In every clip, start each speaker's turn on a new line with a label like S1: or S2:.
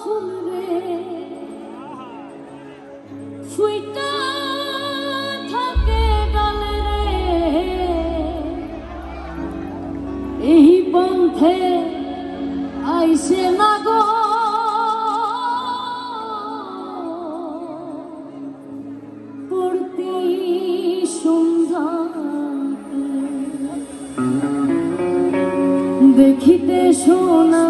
S1: ফুল রে। ফুইটা থাকে ডালে রে। পন্থে আইসে না গো। পড়তি দেখিতে সোনা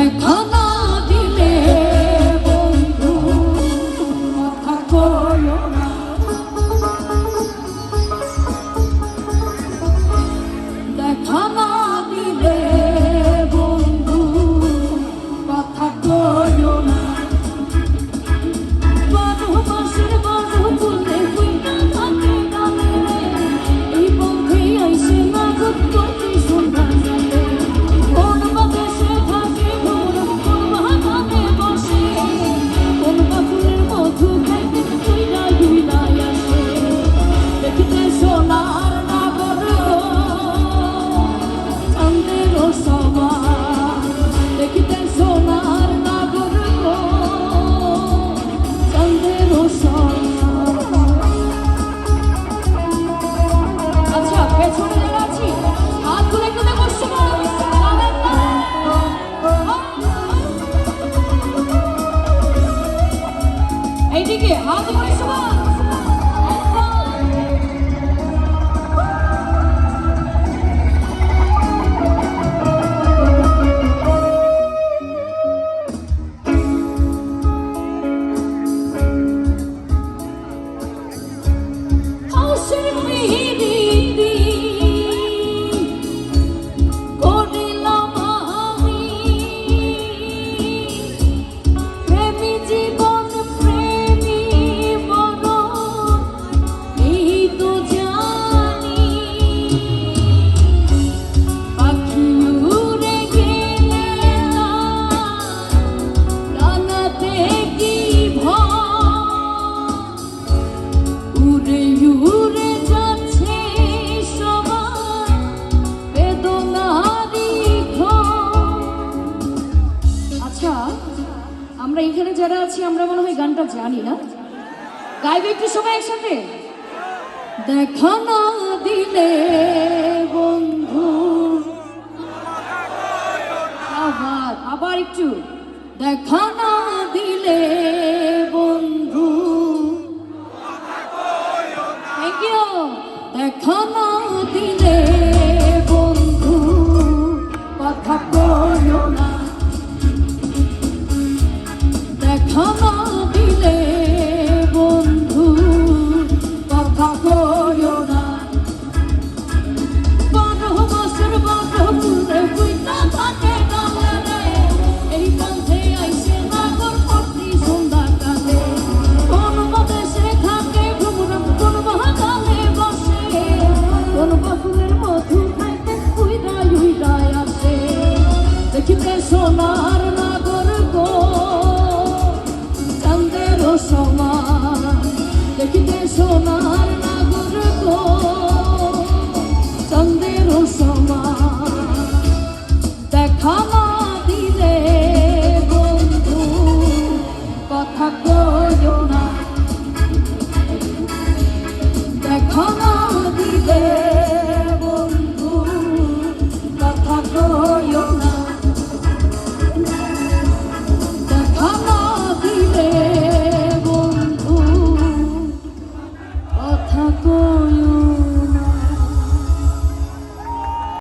S1: দেখা না Hadi bakalım. আমরা এখানে যারা আছি, আমরা মনে হয় গানটা জানি না। গাইবে একটু সবাই একসাথে? দেখা না দিলে বন্ধু। আবার আবার একটু। দেখা না দিলে বন্ধু। থ্যাংক ইউ দেখা না দিলে বন্ধু। কথা কইও না।